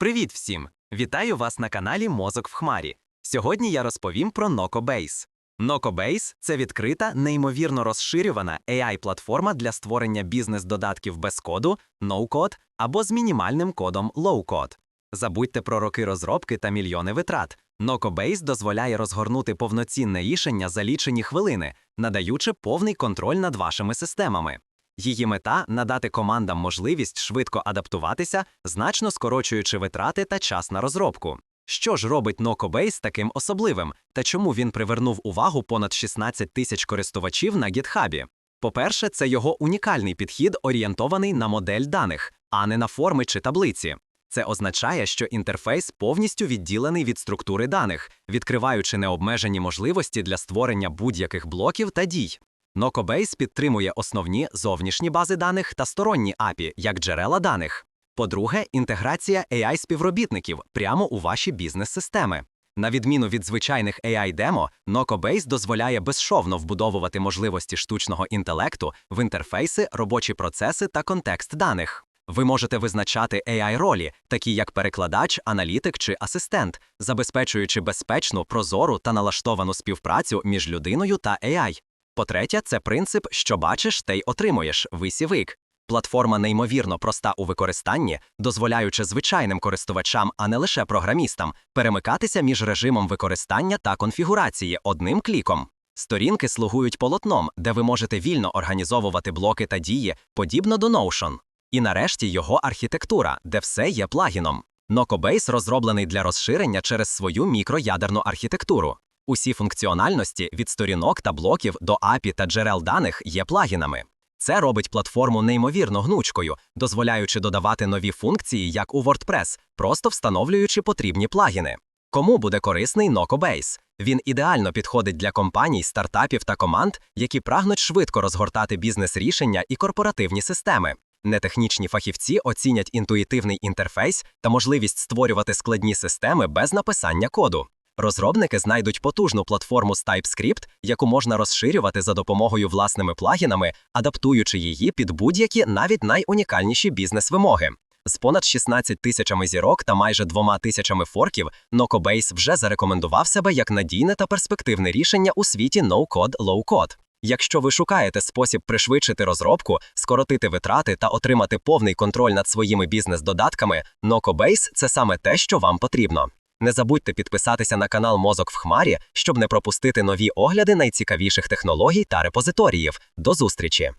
Привіт всім! Вітаю вас на каналі Мозок в Хмарі. Сьогодні я розповім про NocoBase. NocoBase – це відкрита, неймовірно розширювана AI-платформа для створення бізнес-додатків без коду, no-code або з мінімальним кодом low-code. Забудьте про роки розробки та мільйони витрат. NocoBase дозволяє розгорнути повноцінне рішення за лічені хвилини, надаючи повний контроль над вашими системами. Її мета надати командам можливість швидко адаптуватися, значно скорочуючи витрати та час на розробку. Що ж робить NocoBase таким особливим, та чому він привернув увагу понад 16 тисяч користувачів на GitHub? По-перше, це його унікальний підхід, орієнтований на модель даних, а не на форми чи таблиці. Це означає, що інтерфейс повністю відділений від структури даних, відкриваючи необмежені можливості для створення будь-яких блоків та дій. NocoBase підтримує основні зовнішні бази даних та сторонні API, як джерела даних. По-друге, інтеграція AI-співробітників прямо у ваші бізнес-системи. На відміну від звичайних AI-демо, NocoBase дозволяє безшовно вбудовувати можливості штучного інтелекту в інтерфейси, робочі процеси та контекст даних. Ви можете визначати AI-ролі, такі як перекладач, аналітик чи асистент, забезпечуючи безпечну, прозору та налаштовану співпрацю між людиною та AI. По-третє, це принцип, що бачиш, те й отримуєш висівик. Платформа неймовірно проста у використанні, дозволяючи звичайним користувачам, а не лише програмістам, перемикатися між режимом використання та конфігурації одним кліком. Сторінки слугують полотном, де ви можете вільно організовувати блоки та дії, подібно до Notion. І нарешті його архітектура, де все є плагіном. NocoBase розроблений для розширення через свою мікроядерну архітектуру. Усі функціональності від сторінок та блоків до API та джерел даних є плагінами. Це робить платформу неймовірно гнучкою, дозволяючи додавати нові функції, як у WordPress, просто встановлюючи потрібні плагіни. Кому буде корисний NocoBase? Він ідеально підходить для компаній, стартапів та команд, які прагнуть швидко розгортати бізнес-рішення і корпоративні системи. Нетехнічні фахівці оцінять інтуїтивний інтерфейс та можливість створювати складні системи без написання коду. Розробники знайдуть потужну платформу з TypeScript, яку можна розширювати за допомогою власними плагінами, адаптуючи її під будь-які навіть найунікальніші бізнес-вимоги. З понад 16 тисячами зірок та майже двома тисячами форків NocoBase вже зарекомендував себе як надійне та перспективне рішення у світі no-code, low-code. Якщо ви шукаєте спосіб пришвидшити розробку, скоротити витрати та отримати повний контроль над своїми бізнес-додатками, NocoBase – це саме те, що вам потрібно. Не забудьте підписатися на канал Мозок в Хмарі, щоб не пропустити нові огляди найцікавіших технологій та репозиторіїв. До зустрічі!